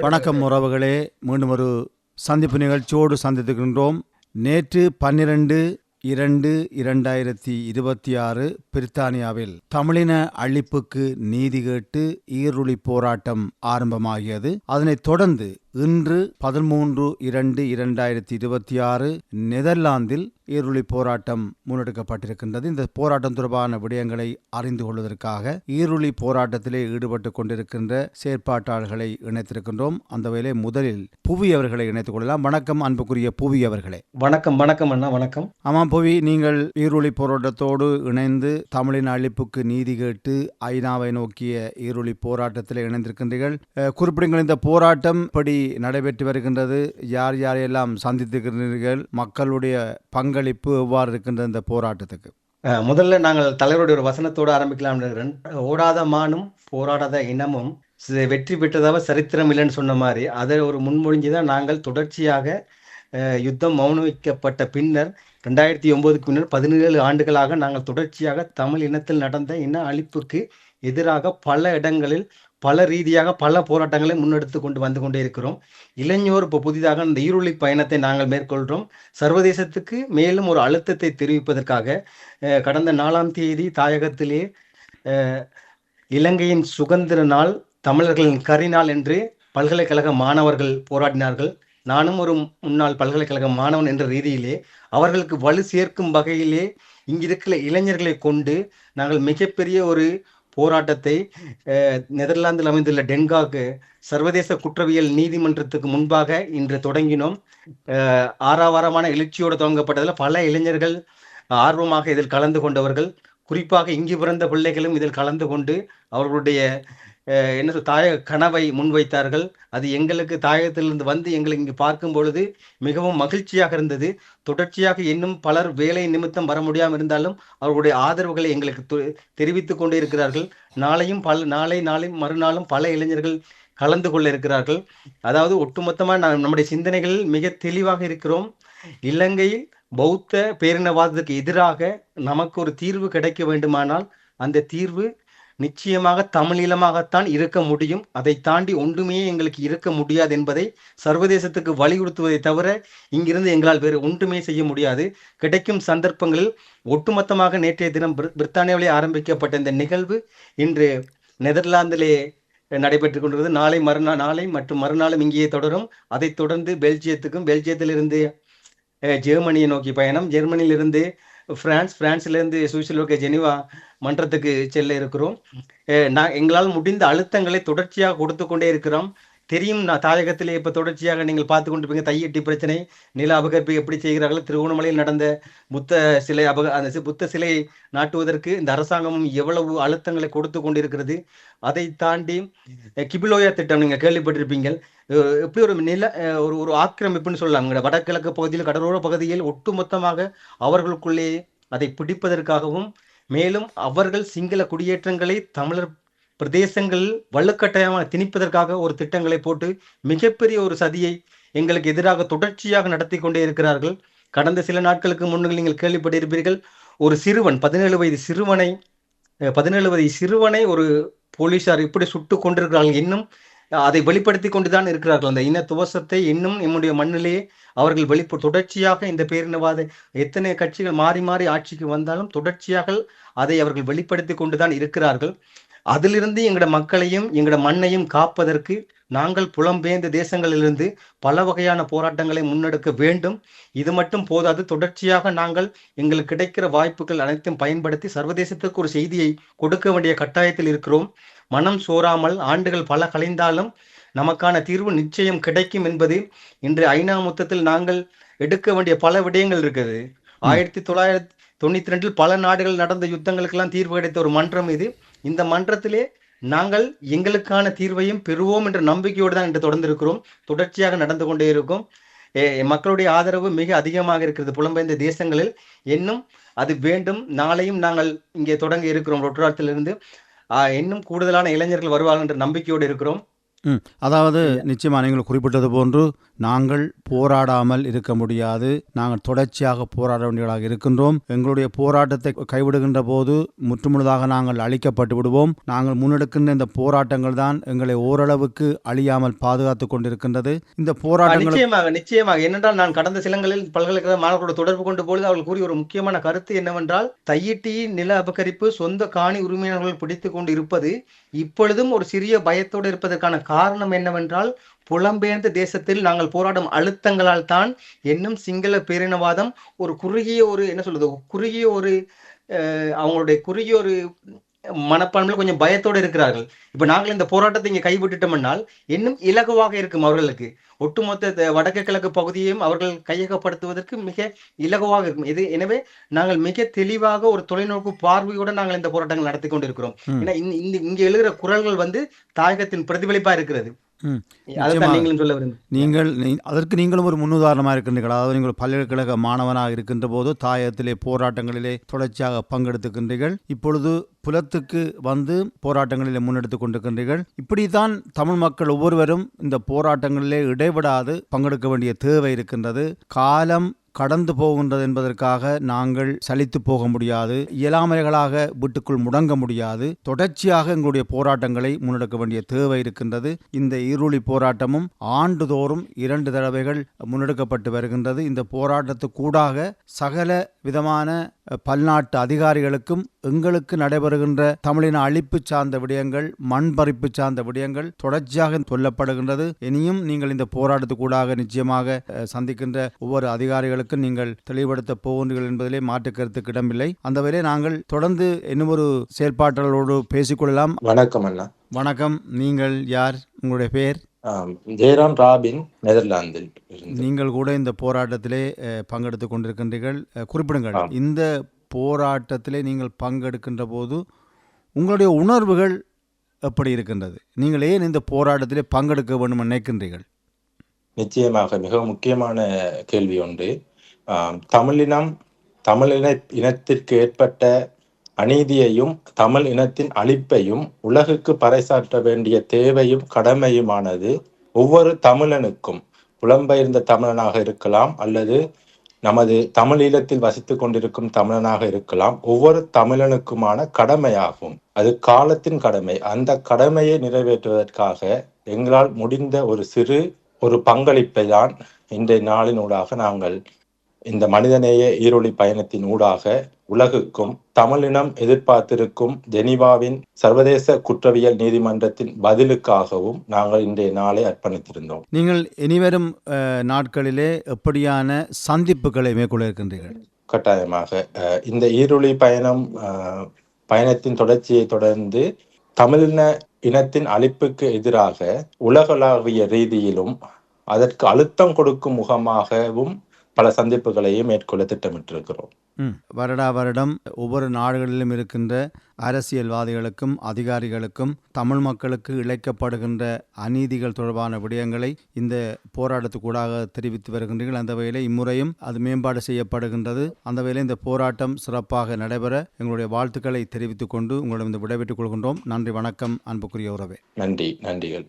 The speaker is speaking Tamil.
வணக்கம் உறவுகளே. மீண்டும் ஒரு சந்திப்பு நிகழ்ச்சியோடு சந்தித்துக்கின்றோம் நேற்று பன்னிரண்டு இரண்டு இரண்டாயிரத்தி இருபத்தி ஆறு பிரித்தானியாவில் தமிழின அழிப்புக்கு நீதி கேட்டு ஈருளி போராட்டம் ஆரம்பமாகியது. அதனைத் தொடர்ந்து இன்று பதிமூன்று இரண்டு இரண்டாயிரத்தி இருபத்தி ஆறு நெதர்லாந்தில் ஈருளி போராட்டம் முன்னெடுக்கப்பட்டிருக்கின்றது. இந்த போராட்டம் தொடர்பான விடயங்களை அறிந்து கொள்வதற்காக ஈருளி போராட்டத்திலே ஈடுபட்டு கொண்டிருக்கின்ற செயற்பாட்டாளர்களை இணைத்திருக்கின்றோம். அந்த வேளை முதலில் புவி அவர்களை இணைத்துக் கொள்ளலாம். வணக்கம் அன்புக்குரிய புவி அவர்களே. வணக்கம் வணக்கம் அண்ணா வணக்கம். ஆமாம் புவி நீங்கள் ஈருளி போராட்டத்தோடு இணைந்து தமிழின் அழிப்புக்கு நீதி கேட்டு ஐநாவை நோக்கிய ஈருளி போராட்டத்தில் இணைந்திருக்கின்றீர்கள். குறிப்பிடுங்கள் இந்த போராட்டம் எப்படி நடைபெற்று வருகின்றது. யார் யாரையெல்லாம் சந்தித்திருக்கிறீர்கள் மக்களுடைய பங்களிப்பு எவ்வாறு இருக்கின்றது இந்த போராட்டத்துக்கு? முதல்ல நாங்கள் தலைவருடைய ஒரு வசனத்தோடு ஆரம்பிக்கலாம் ஓடாத மானும் போராடாத இனமும் வெற்றி பெற்றதாக சரித்திரம் இல்லைன்னு சொன்ன மாதிரி அதை ஒரு முன்மொழிஞ்சு தான் நாங்கள் தொடர்ச்சியாக யுத்தம் மௌனவிக்கப்பட்ட பின்னர் ரெண்டாயிரத்தி ஒன்பதுக்கு பின்னர் பதினேழு ஆண்டுகளாக நாங்கள் தொடர்ச்சியாக தமிழ் இனத்தில் நடந்த இன அழிப்புக்கு எதிராக பல இடங்களில் பல ரீதியாக பல போராட்டங்களை முன்னெடுத்து கொண்டு வந்து கொண்டே இருக்கிறோம். இளைஞர் இப்போ புதிதாக இந்த ஈருளி பயணத்தை நாங்கள் மேற்கொள்கிறோம் சர்வதேசத்துக்கு மேலும் ஒரு அழுத்தத்தை தெரிவிப்பதற்காக கடந்த நாலாம் தேதி தாயகத்திலே இலங்கையின் சுதந்திர நாள் தமிழர்களின் கரிநாள் என்று பல்கலைக்கழக மாணவர்கள் போராடினார்கள். நானும் ஒரு முன்னாள் பல்கலைக்கழக மாணவன் என்ற ரீதியிலே அவர்களுக்கு வலு சேர்க்கும் வகையிலே இங்கிருக்கிற இளைஞர்களை கொண்டு நாங்கள் மிகப்பெரிய ஒரு போராட்டத்தை அஹ், நெதர்லாந்தில் அமைந்துள்ள டென்காக் சர்வதேச குற்றவியல் நீதிமன்றத்துக்கு முன்பாக இன்று தொடங்கினோம். ஆறாவாரமான எழுச்சியோடு துவங்கப்பட்டதில் பல இளைஞர்கள் ஆர்வமாக இதில் கலந்து கொண்டவர்கள். குறிப்பாக இங்கு பிறந்த பிள்ளைகளும் இதில் கலந்து கொண்டு அவர்களுடைய என்ன சொல் தாயக கனவை முன்வைத்தார்கள். அது எங்களுக்கு தாயகத்திலிருந்து வந்து எங்களை இங்கு பார்க்கும் பொழுது மிகவும் மகிழ்ச்சியாக இருந்தது. தொடர்ச்சியாக இன்னும் பலர் வேலை நிமித்தம் வர முடியாமல் இருந்தாலும் அவர்களுடைய ஆதரவுகளை எங்களுக்கு தெ- தெரிவித்துக் கொண்டே இருக்கிறார்கள். நாளையும் பல நாளை நாளை மறுநாளும் பல இளைஞர்கள் கலந்து கொள்ள இருக்கிறார்கள். அதாவது ஒட்டுமொத்தமாக நாம் நம்முடைய சிந்தனைகளில் மிக தெளிவாக இருக்கிறோம். இலங்கையில் பௌத்த பேரினவாதத்துக்கு எதிராக நமக்கு ஒரு தீர்வு கிடைக்க வேண்டுமானால் அந்த தீர்வு நிச்சயமாக தமிழீழமாகத்தான் இருக்க முடியும். அதை தாண்டி ஒன்றுமே எங்களுக்கு இருக்க முடியாது என்பதை சர்வதேசத்துக்கு வலியுறுத்துவதை தவிர இங்கிருந்து எங்களால் வேறு ஒன்றுமே செய்ய முடியாது. கிடைக்கும் சந்தர்ப்பங்களில் ஒட்டுமொத்தமாக நேற்றைய தினம் பிரித்தானியாவிலே ஆரம்பிக்கப்பட்ட இந்த நிகழ்வு இன்று நெதர்லாந்திலே நடைபெற்றுக் கொண்டிருந்தது நாளை மறுநாள் நாளை மற்றும் மறுநாளும் இங்கேயே தொடரும். அதைத் தொடர்ந்து பெல்ஜியத்துக்கும் பெல்ஜியத்திலிருந்து ஜெர்மனியை நோக்கி பயணம். ஜெர்மனியிலிருந்து பிரான்ஸ் பிரான்சிலிருந்து சுவிட்சர்லாந்து ஜெனிவா மன்றத்துக்கு செல்ல இருக்கிறோம். நான் எங்களால் முடிந்த அழுத்தங்களை தொடர்ச்சியாக கொடுத்து கொண்டே இருக்கிறோம். தெரியும் நான் தாயகத்திலே இப்போ தொடர்ச்சியாக நீங்கள் பார்த்து கொண்டிருப்பீங்க. தையட்டி பிரச்சனை நில அபகரிப்பு எப்படி செய்கிறார்கள்? திருகோணமலையில் நடந்த புத்த சிலை அபக அந்த புத்த சிலை நாட்டுவதற்கு இந்த அரசாங்கமும் எவ்வளவு அழுத்தங்களை கொடுத்து கொண்டிருக்கிறது? அதை தாண்டி கிபிலோயா திட்டம் நீங்கள் கேள்விப்பட்டிருப்பீங்க எப்படி ஒரு நில ஒரு ஒரு ஆக்கிரமிப்புன்னு சொல்லலாம். வடகிழக்கு பகுதியில் கடலோர பகுதியில் ஒட்டுமொத்தமாக அவர்களுக்குள்ளே அதை பிடிப்பதற்காகவும் மேலும் அவர்கள் சிங்கள குடியேற்றங்களை தமிழர் பிரதேசங்களில் வலுக்கட்டாயமாக திணிப்பதற்காக ஒரு திட்டங்களை போட்டு மிகப்பெரிய ஒரு சதியை எங்களுக்கு எதிராக தொடர்ச்சியாக நடத்தி கொண்டே இருக்கிறார்கள். கடந்த சில நாட்களுக்கு முன்னால் நீங்கள் கேள்விப்பட்டிருப்பீர்கள் ஒரு சிறுவன் பதினேழு வயது சிறுவனை பதினேழு வயது சிறுவனை ஒரு போலீசார் இப்படி சுட்டு கொண்டிருக்கிறார்கள் இன்னும் அதை வெளிப்படுத்தி கொண்டுதான் இருக்கிறார்கள். அந்த இன துவசத்தை இன்னும் நம்முடைய மண்ணிலேயே அவர்கள் வெளிப்ப தொடர்ச்சியாக இந்த பேரினவாத எத்தனை கட்சிகள் மாறி மாறி ஆட்சிக்கு வந்தாலும் தொடர்ச்சியாக அதை அவர்கள் வெளிப்படுத்தி கொண்டுதான் இருக்கிறார்கள். அதிலிருந்து எங்களோட மக்களையும் எங்களோட மண்ணையும் காப்பதற்கு நாங்கள் புலம்பெயர்ந்த தேசங்களிலிருந்து பல வகையான போராட்டங்களை முன்னெடுக்க வேண்டும். இது மட்டும் போதாது தொடர்ச்சியாக நாங்கள் எங்களுக்கு கிடைக்கிற வாய்ப்புகள் அனைத்தையும் பயன்படுத்தி சர்வதேசத்துக்கு ஒரு செய்தியை கொடுக்க வேண்டிய கட்டாயத்தில் இருக்கிறோம். மனம் சோராமல் ஆண்டுகள் பல கலைந்தாலும் நமக்கான தீர்வு நிச்சயம் கிடைக்கும் என்பது இன்று ஐநா மொத்தத்தில் நாங்கள் எடுக்க வேண்டிய பல விடயங்கள் இருக்குது. ஆயிரத்தி தொள்ளாயிரத்தி தொண்ணூத்தி ரெண்டில் பல நாடுகள் நடந்த யுத்தங்களுக்கெல்லாம் தீர்வு கிடைத்த ஒரு மன்றம் இது. இந்த மன்றத்திலே நாங்கள் எங்களுக்கான தீர்வையும் பெறுவோம் என்ற நம்பிக்கையோடு தான் இன்று தொடர்ந்து இருக்கிறோம் தொடர்ச்சியாக நடந்து கொண்டே இருக்கும். மக்களுடைய ஆதரவு மிக அதிகமாக இருக்கிறது. புலம்பெயர்ந்த தேசங்களில் இன்னும் அது வேண்டும். நாளையும் நாங்கள் இங்கே தொடங்க இருக்கிறோம். ரொட்டராத்திலிருந்து இன்னும் கூடுதலான இளைஞர்கள் வருவார்கள் என்ற நம்பிக்கையோடு இருக்கிறோம். அதாவது நிச்சயமாக நீங்கள் குறிப்பிட்டது போன்று நாங்கள் போராடாமல் இருக்க முடியாது. நாங்கள் தொடர்ச்சியாக போராட வேண்டியவர்களாக இருக்கின்றோம். எங்களுடைய போராட்டத்தை கைவிடுகின்ற போது முற்றுமுழுதாக நாங்கள் அழிக்கப்பட்டு விடுவோம். நாங்கள் முன்னெடுக்கின்ற இந்த போராட்டங்கள் தான் எங்களை ஓரளவுக்கு அழியாமல் பாதுகாத்து கொண்டிருக்கின்றது. இந்த போராட்டங்கள் நிச்சயமாக நிச்சயமாக. ஏனென்றால் நான் கடந்த சிலங்களில் பல்கலைக்கழக மாணவர்களோட தொடர்பு கொண்ட பொழுது அவர்கள் கூறிய ஒரு முக்கியமான கருத்து என்னவென்றால் தையிட்டியின் நில அபகரிப்பு சொந்த காணி உரிமையாளர்கள் பிடித்துக் கொண்டு இருப்பது இப்பொழுதும் ஒரு சிறிய பயத்தோடு இருப்பதற்கான காரணம் என்னவென்றால் புலம்பெயர்ந்த தேசத்தில் நாங்கள் போராடும் அழுத்தங்களால் தான் இன்னும் சிங்கள பேரினவாதம் ஒரு குறுகிய ஒரு என்ன சொல்றது குறுகிய ஒரு அவங்களுடைய குறுகிய ஒரு மனப்பான்மையில் கொஞ்சம் பயத்தோடு இருக்கிறார்கள். இப்ப நாங்கள் இந்த போராட்டத்தை இங்க கைவிட்டுட்டோம்னால் இன்னும் இலகுவாக இருக்கும் அவர்களுக்கு. ஒட்டுமொத்த வடக்கு கிழக்கு பகுதியையும் அவர்கள் கையகப்படுத்துவதற்கு மிக இலகுவாக இருக்கும். இது எனவே நாங்கள் மிக தெளிவாக ஒரு தொலைநோக்கு பார்வையுடன் நாங்கள் இந்த போராட்டங்கள் நடத்தி கொண்டிருக்கிறோம். ஏன்னா இங்க எழுகிற குரல்கள் வந்து தாயகத்தின் பிரதிபலிப்பா இருக்கிறது. நீங்கள் அதற்கு நீங்களும் ஒரு முன்னுதாரணமாக இருக்கின்றீர்கள். அதாவது நீங்கள் பல்கலைக்கழக மாணவனாக இருக்கின்ற போது தாயத்திலே போராட்டங்களிலே தொடர்ச்சியாக பங்கெடுத்துக்கின்றீர்கள். இப்பொழுது புலத்துக்கு வந்து போராட்டங்களிலே முன்னெடுத்து கொண்டிருக்கின்றீர்கள். இப்படித்தான் தமிழ் மக்கள் ஒவ்வொருவரும் இந்த போராட்டங்களிலே இடைவிடாது பங்கெடுக்க வேண்டிய தேவை இருக்கின்றது. காலம் கடந்து போகின்றது என்பதற்காக நாங்கள் சலித்து போக முடியாது இயலாமைகளாக வீட்டுக்குள் முடங்க முடியாது. தொடர்ச்சியாக எங்களுடைய போராட்டங்களை முன்னெடுக்க வேண்டிய தேவை இருக்கின்றது. இந்த இருளி போராட்டமும் ஆண்டுதோறும் இரண்டு தடவைகள் முன்னெடுக்கப்பட்டு வருகின்றது. இந்த போராட்டத்துக்கூடாக சகல விதமான பல்நாட்டு அதிகாரிகளுக்கும் எங்களுக்கு நடைபெறுகின்ற தமிழின அழிப்பு சார்ந்த விடயங்கள் மண் பறிப்பு சார்ந்த விடயங்கள் தொடர்ச்சியாக சொல்லப்படுகின்றது. இனியும் நீங்கள் இந்த போராட்டத்துக்கூடாக நிச்சயமாக சந்திக்கின்ற ஒவ்வொரு அதிகாரிகளுக்கும் நீங்கள் தெளிவுபடுத்த போகின்றீர்கள் என்பதிலே மாற்று கருத்துக்கு இடமில்லை. அந்த வகையிலே நாங்கள் தொடர்ந்து இன்னும் ஒரு செயற்பாட்டாளரோடு பேசிக்கொள்ளலாம். வணக்கம் அண்ணா. வணக்கம். நீங்கள் யார்? உங்களுடைய பெயர்? ஜெயராம் ராபின் நெதர்லாந்தில் நீங்கள் கூட இந்த போராட்டத்திலே அஹ், பங்கெடுத்துக் கொண்டிருக்கின்றீர்கள். குறிப்பிடுங்கள். இந்த போராட்டத்திலே நீங்கள் பங்கெடுக்கின்ற போது உங்களுடைய உணர்வுகள் எப்படி இருக்கின்றது? நீங்கள் ஏன் இந்த போராட்டத்திலே பங்கெடுக்க வேண்டும் நினைக்கின்றீர்கள்? நிச்சயமாக மிக முக்கியமான கேள்வி ஒன்று. தமிழினம் தமிழின இனத்திற்கு ஏற்பட்ட அநீதியையும் தமிழ் இனத்தின் அழிப்பையும் உலகுக்கு பறைசாற்ற வேண்டிய தேவையும் கடமையுமானது ஒவ்வொரு தமிழனுக்கும். புலம்பெயர்ந்த தமிழனாக இருக்கலாம் அல்லது நமது தமிழீழத்தில் வசித்து கொண்டிருக்கும் தமிழனாக இருக்கலாம். ஒவ்வொரு தமிழனுக்குமான கடமையாகும். அது காலத்தின் கடமை. அந்த கடமையை நிறைவேற்றுவதற்காக எங்களால் முடிந்த ஒரு சிறு ஒரு பங்களிப்பை தான் இன்றைய நாளினூடாக நாங்கள் இந்த மனிதநேய ஈரொளி பயணத்தின் ஊடாக உலகுக்கும் தமிழினம் எதிர்பார்த்திருக்கும் ஜெனீவாவின் சர்வதேச குற்றவியல் நீதிமன்றத்தின் பதிலுக்காகவும் நாங்கள் இன்றைய நாளை அர்ப்பணித்திருந்தோம். நீங்கள் இனிவரும் நாட்களிலே எப்படியான சந்திப்புகளை மேற்கொள்ள இருக்கின்றீர்கள் கட்டாயமாக இந்த ஈருளி பயணம் பயணத்தின் தொடர்ச்சியை தொடர்ந்து தமிழின இனத்தின் அழிப்புக்கு எதிராக உலகளாவிய ரீதியிலும் அதற்கு அழுத்தம் கொடுக்கும் முகமாகவும் பல சந்திப்புகளையும் மேற்கொள்ள திட்டமிட்டிருக்கிறோம். வருடா வருடம் ஒவ்வொரு நாடுகளிலும் இருக்கின்ற அரசியல்வாதிகளுக்கும் அதிகாரிகளுக்கும் தமிழ் மக்களுக்கு இழைக்கப்படுகின்ற அநீதிகள் தொடர்பான விடயங்களை இந்த போராட்டத்துக்கூடாக தெரிவித்து வருகின்றீர்கள். அந்த வகையில் இம்முறையும் அது மேம்பாடு செய்யப்படுகின்றது. அந்த வகையில் இந்த போராட்டம் சிறப்பாக நடைபெற எங்களுடைய வாழ்த்துக்களை தெரிவித்துக் கொண்டு உங்களிடம் இந்த விடைபெற்றுக் கொள்கின்றோம். நன்றி வணக்கம் அன்புக்குரிய உறவே. நன்றி நன்றிகள்.